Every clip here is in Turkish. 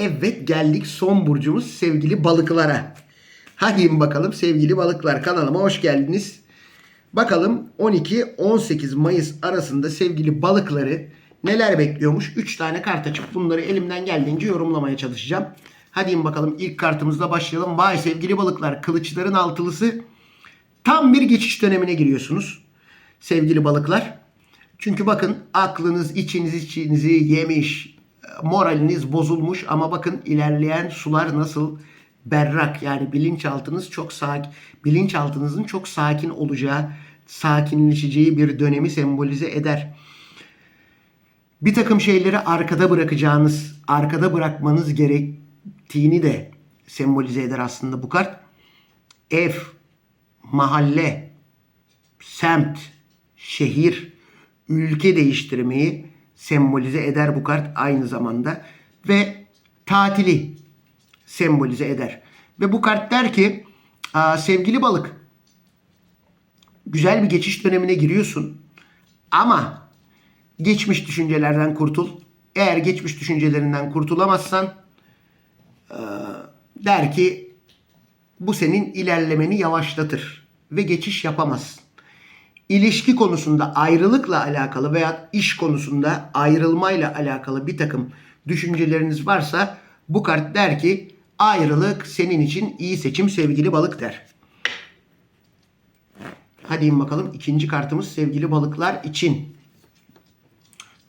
Evet geldik son burcumuz sevgili balıklara. Hadi bakalım sevgili balıklar kanalıma hoş geldiniz. Bakalım 12-18 Mayıs arasında sevgili balıkları neler bekliyormuş? 3 tane kart açıp bunları elimden geldiğince yorumlamaya çalışacağım. Hadi bakalım ilk kartımızla başlayalım. Vay sevgili balıklar kılıçların altılısı tam bir geçiş dönemine giriyorsunuz. Sevgili balıklar. Çünkü bakın aklınız içiniz içinizi yemiş, moraliniz bozulmuş ama bakın ilerleyen sular nasıl berrak yani bilinçaltınız çok sakin, bilinçaltınızın çok sakin olacağı, sakinleşeceği bir dönemi sembolize eder. Bir takım şeyleri arkada bırakacağınız, arkada bırakmanız gerektiğini de sembolize eder aslında bu kart. Ev, mahalle, semt, şehir, ülke değiştirmeyi sembolize eder bu kart aynı zamanda ve tatili sembolize eder. Ve bu kart der ki "Aa, sevgili balık güzel bir geçiş dönemine giriyorsun ama geçmiş düşüncelerden kurtul. Eğer geçmiş düşüncelerinden kurtulamazsan der ki bu senin ilerlemeni yavaşlatır ve geçiş yapamazsın ilişki konusunda ayrılıkla alakalı veya iş konusunda ayrılmayla alakalı bir takım düşünceleriniz varsa bu kart der ki ayrılık senin için iyi seçim sevgili balık der. Hadi in bakalım ikinci kartımız sevgili balıklar için.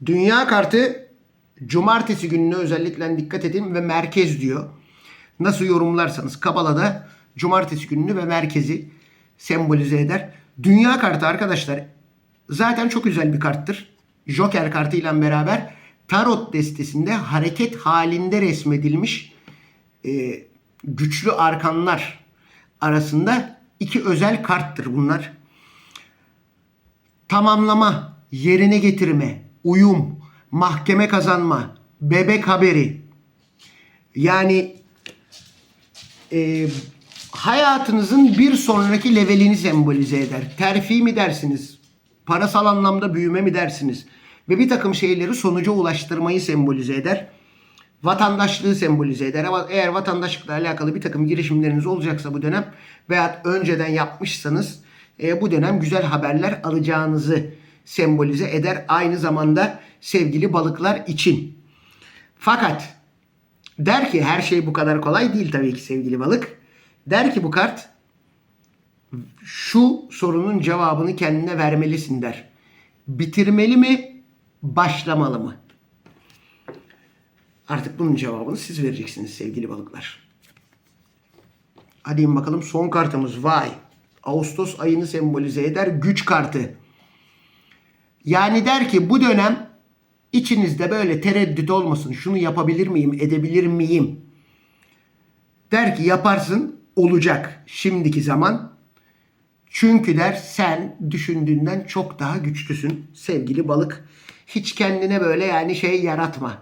Dünya kartı cumartesi gününe özellikle dikkat edin ve merkez diyor. Nasıl yorumlarsanız Kabala'da cumartesi gününü ve merkezi sembolize eder. Dünya kartı arkadaşlar zaten çok güzel bir karttır. Joker kartıyla beraber tarot destesinde hareket halinde resmedilmiş e, güçlü arkanlar arasında iki özel karttır bunlar. Tamamlama, yerine getirme, uyum, mahkeme kazanma, bebek haberi. Yani e, hayatınızın bir sonraki levelini sembolize eder. Terfi mi dersiniz? Parasal anlamda büyüme mi dersiniz? Ve bir takım şeyleri sonuca ulaştırmayı sembolize eder. Vatandaşlığı sembolize eder. Eğer vatandaşlıkla alakalı bir takım girişimleriniz olacaksa bu dönem veya önceden yapmışsanız e, bu dönem güzel haberler alacağınızı sembolize eder. Aynı zamanda sevgili balıklar için. Fakat der ki her şey bu kadar kolay değil tabii ki sevgili balık. Der ki bu kart şu sorunun cevabını kendine vermelisin der. Bitirmeli mi, başlamalı mı? Artık bunun cevabını siz vereceksiniz sevgili balıklar. Hadi bakalım son kartımız vay. Ağustos ayını sembolize eder güç kartı. Yani der ki bu dönem içinizde böyle tereddüt olmasın. Şunu yapabilir miyim, edebilir miyim? Der ki yaparsın olacak şimdiki zaman. Çünkü der sen düşündüğünden çok daha güçlüsün sevgili balık. Hiç kendine böyle yani şey yaratma.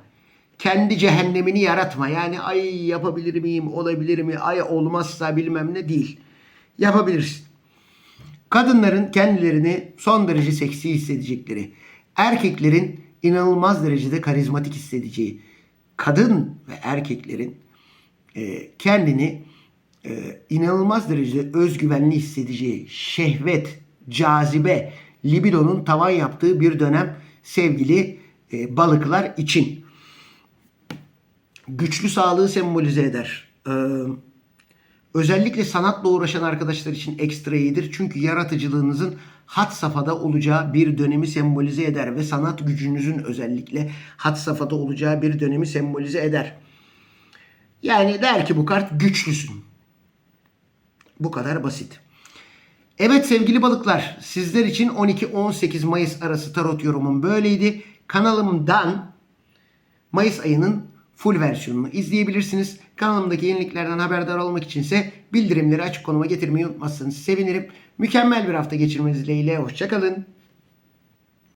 Kendi cehennemini yaratma. Yani ay yapabilir miyim, olabilir mi, ay olmazsa bilmem ne değil. Yapabilirsin. Kadınların kendilerini son derece seksi hissedecekleri, erkeklerin inanılmaz derecede karizmatik hissedeceği, kadın ve erkeklerin e, kendini e, inanılmaz derecede özgüvenli hissedeceği, şehvet, cazibe, libidonun tavan yaptığı bir dönem sevgili e, balıklar için. Güçlü sağlığı sembolize eder. Ee, özellikle sanatla uğraşan arkadaşlar için ekstra iyidir. Çünkü yaratıcılığınızın hat safhada olacağı bir dönemi sembolize eder ve sanat gücünüzün özellikle hat safhada olacağı bir dönemi sembolize eder. Yani der ki bu kart güçlüsün. Bu kadar basit. Evet sevgili balıklar sizler için 12-18 Mayıs arası tarot yorumum böyleydi. Kanalımdan Mayıs ayının full versiyonunu izleyebilirsiniz. Kanalımdaki yeniliklerden haberdar olmak içinse bildirimleri açık konuma getirmeyi unutmazsanız sevinirim. Mükemmel bir hafta geçirmeniz dileğiyle. Hoşçakalın.